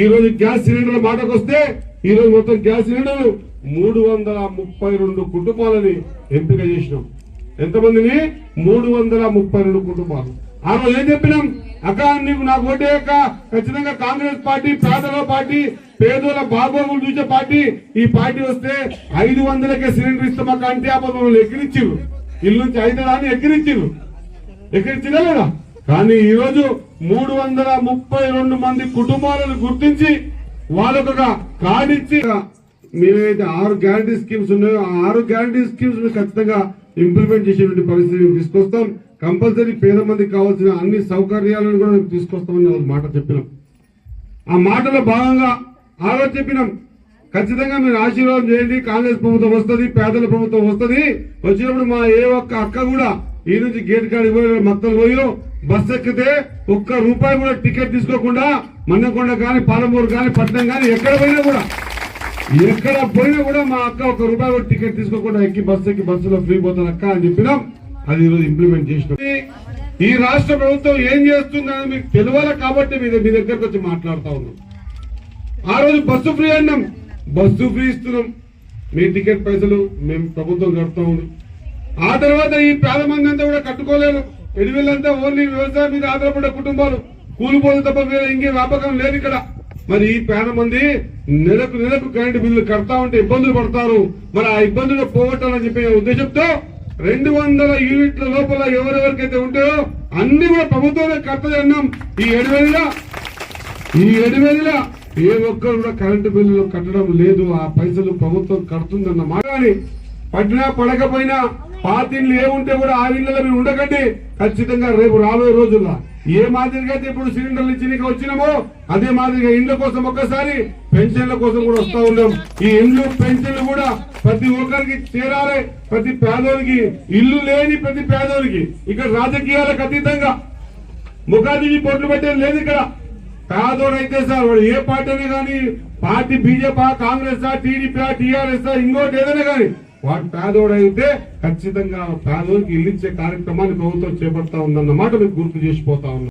ఈ రోజు గ్యాస్ సిలిండర్ల మాటకు వస్తే ఈ రోజు మొత్తం గ్యాస్ సిలిండర్ మూడు వందల ముప్పై రెండు కుటుంబాలని ఎంపిక చేసినాం. ఎంతమందిని? మూడు వందల ముప్పై రెండు కుటుంబాలు. ఆ రోజు ఏం చెప్పినాం? అక్క నీకు నాకు ఓటే అక్క. ఖచ్చితంగా కాంగ్రెస్ పార్టీ పేదల పార్టీ పేదోల బాగోగులు చూసే పార్టీ. ఈ పార్టీ వస్తే ఐదు వందలకే సిలిండర్ ఇస్తాం అక్క అంటే అప్పుడు మమ్మల్ని ఎక్కిరిచ్చిర్రు. ఇల్లు నుంచి ఐదు అని ఎక్కిరిచ్చిర్రు. ఎక్కిరించినా లేదా? కానీ ఈ రోజు మూడు వందల ముప్పై రెండు మంది కుటుంబాలను గుర్తించి వాళ్ళకు ఒక కార్డు ఇచ్చి మేమైతే ఆరు గ్యారంటీ స్కీమ్స్ ఉన్నాయో ఆ ఆరు గ్యారంటీ స్కీమ్స్ ఖచ్చితంగా ఇంప్లిమెంట్ చేసేటువంటి పరిస్థితి మేము తీసుకొస్తాం. కంపల్సరీ పేద మందికి కావాల్సిన అన్ని సౌకర్యాలను కూడా మేము తీసుకొస్తామని మాట చెప్పినాం. ఆ మాటలో భాగంగా ఆరో చెప్పినాం. ఖచ్చితంగా మీరు ఆశీర్వాదం చేయండి. కాంగ్రెస్ ప్రభుత్వం వస్తుంది పేదల ప్రభుత్వం వస్తుంది. వచ్చినప్పుడు మా ఏ ఒక్క అక్క కూడా ఈ నుంచి గేట్ కాడికి పోయి మత్తలు పోయి బస్ ఎక్కితే ఒక్క రూపాయి కూడా టికెట్ తీసుకోకుండా మన్నకొండ కానీ పాలమూరు కానీ పట్నం కానీ ఎక్కడ పోయినా కూడా ఎక్కడ పోయినా కూడా మా అక్క ఒక రూపాయి కూడా టికెట్ తీసుకోకుండా ఎక్కి బస్సు ఎక్కి బస్సులో ఫ్రీ పోతాను అక్క అని చెప్పినాం. అది ఈరోజు ఇంప్లిమెంట్ చేసినాం. ఈ రాష్ట్ర ప్రభుత్వం ఏం చేస్తుందని మీకు తెలియాలి కాబట్టి మీ మీ దగ్గరకు వచ్చి మాట్లాడుతా ఉన్నాం. ఆ రోజు బస్సు ఫ్రీ అన్నాం. బస్సు ఫ్రీ ఇస్తున్నాం. మీ టికెట్ పైసలు మేము ప్రభుత్వం కడతా ఉంది ఆ తర్వాత ఈ పేద కూడా కట్టుకోలేరు ఎడివిళ్ళంతా ఓన్లీ వ్యవసాయం మీద ఆధారపడే కుటుంబాలు. కూలిపోదు తప్ప వేరే ఇంకే వ్యాపకం లేదు ఇక్కడ. మరి ఈ పేద మంది నెలకు నెలకు కరెంటు బిల్లు కడతా ఉంటే ఇబ్బందులు పడతారు. మరి ఆ ఇబ్బందులు పోగొట్టాలని చెప్పే ఉద్దేశంతో రెండు వందల యూనిట్ల లోపల ఎవరెవరికైతే ఉంటాయో అన్ని కూడా ప్రభుత్వమే కడతది అన్నాం. ఈ ఏడు వేల ఈ ఏడు వేల ఏ ఒక్కరు కూడా కరెంటు బిల్లులు కట్టడం లేదు. ఆ పైసలు ప్రభుత్వం కడుతుందన్న మాట పడినా పడకపోయినా పాతిళ్ళు ఏముంటే కూడా ఆ ఇళ్ళలో మీరు ఉండకండి. ఖచ్చితంగా రేపు రాబోయే రోజుల్లో ఏ మాదిరిగా అయితే ఇప్పుడు సిలిండర్లు ఇచ్చి వచ్చినామో అదే మాదిరిగా ఇండ్ల కోసం ఒక్కసారి పెన్షన్ల కోసం కూడా వస్తా ఉన్నాం ఈ ఇండ్లు పెన్షన్లు కూడా ప్రతి ఒక్కరికి చేరాలి. ప్రతి పేదోనికి ఇల్లు లేని ప్రతి పేదోనికి ఇక్కడ రాజకీయాలకు అతీతంగా ముఖాదివి పొట్లు పెట్టేది లేదు ఇక్కడ. పేదోడైతే సార్ వాడు ఏ పార్టీ అయినా కానీ party BJP Congress TDP TRS ఇంకోటి ఏదైనా కానీ వాడు పేదోడైతే ఖచ్చితంగా పేదోడికి ఇల్లించే కార్యక్రమాన్ని ప్రభుత్వం చేపడతా ఉందన్నమాట మీకు గుర్తు చేసిపోతా ఉన్నాం.